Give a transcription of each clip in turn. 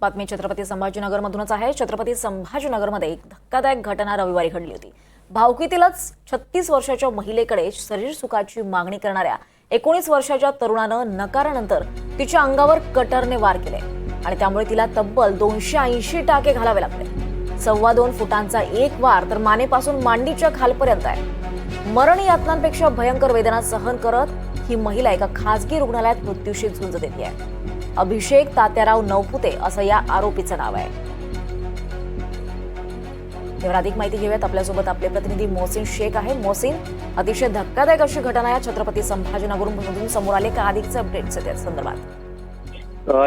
बातमी छत्रपती संभाजीनगरमधूनच आहे. छत्रपती संभाजीनगरमध्ये एक धक्कादायक घटना रविवारी घडली होती. भावकीतीलच छत्तीस वर्षाच्या महिलेकडे शरीर सुखाची मागणी करणाऱ्या एकोणीस वर्षाच्या तरुणानं नकारानंतर तिच्या अंगावर कटरने वार केले आणि त्यामुळे तिला तब्बल दोनशे ऐंशी टाके घालावे लागले. सव्वा दोन फुटांचा एक वार तर मानेपासून मांडीच्या खालपर्यंत आहे. मरण यातनांपेक्षा भयंकर वेदना सहन करत ही महिला एका खासगी रुग्णालयात मृत्यूशी झुंज देते आहे. अभिषेक तात्याराव नवपुते असं या आरोपीचं नाव आहे. यावर अधिक माहिती घेऊयात. आपल्यासोबत आपले प्रतिनिधी मोहसिन शेख आहे. मोहसिन अतिशय धक्कादायक अशी घटना या छत्रपती संभाजीनगरमधून समोर आले. का अधिकचे अपडेट्स त्या संदर्भात?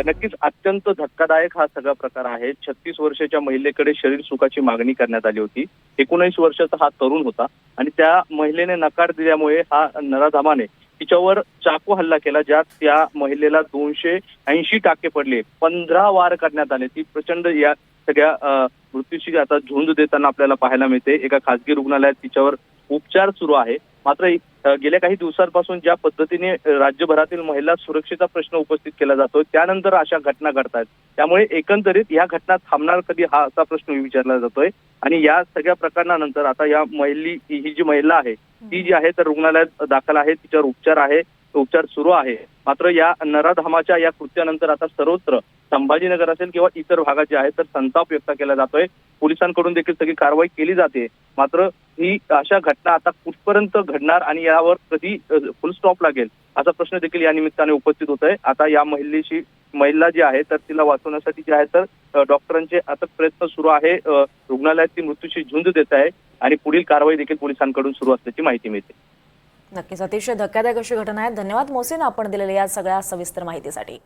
नक्कीच अत्यंत धक्कादायक हा सगळा प्रकार आहे. छत्तीस वर्षाच्या महिलेकडे शरीर सुखाची मागणी करण्यात आली होती. एकोणीस वर्षाचा हा तरुण होता आणि त्या महिलेने नकार दिल्यामुळे हा नराधामाने तिच्यावर चाकू हल्ला केला ज्यात त्या महिलेला दोनशे ऐंशी टाके पडले. पंधरा वार करण्यात आले. ती प्रचंड या सगळ्या मृत्यूशी आता झुंज देताना आपल्याला पाहायला मिळते. एका खासगी रुग्णालयात तिच्यावर उपचार सुरू आहे. मात्र गेल्या काही दिवसांपासून ज्या पद्धतीने राज्यभरातील महिला सुरक्षेचा प्रश्न उपस्थित केला जातो त्यानंतर अशा घटना घडतात त्यामुळे एकंदरीत या घटना थांबणार कधी हा असा प्रश्न विचारला जातोय. आणि या सगळ्या प्रकरणानंतर आता या महिली ही जी महिला आहे ती जी आहे तर रुग्णालयात दाखल आहे तिच्यावर उपचार आहे. उपचार सुरू आहे. मात्र या नराधामाच्या या कृत्यानंतर आता सर्वत्र संभाजीनगर असेल किंवा इतर भागात जे आहे तर संताप व्यक्त केला जातोय. पोलिसांकडून देखील सगळी कारवाई केली जाते. मात्र ही अशा घटना आता कुठपर्यंत घडणार आणि यावर कधी फुल स्टॉप लागेल असा प्रश्न देखील या निमित्ताने उपस्थित होत आहे. आता या महिलेशी महिला जी आहे तर तिला वाचवण्यासाठी जे आहे तर डॉक्टरांचे आता प्रयत्न सुरू आहे. रुग्णालयात ती मृत्यूशी झुंज देत आहे आणि पुढील कारवाई देखील पोलिसांकडून सुरू असल्याची माहिती मिळते. नक्कीच. अतिशय धक्कादायक अशी घटना आहे. धन्यवाद मोहसिन आपण दिलेल्या या सगळ्या सविस्तर माहितीसाठी.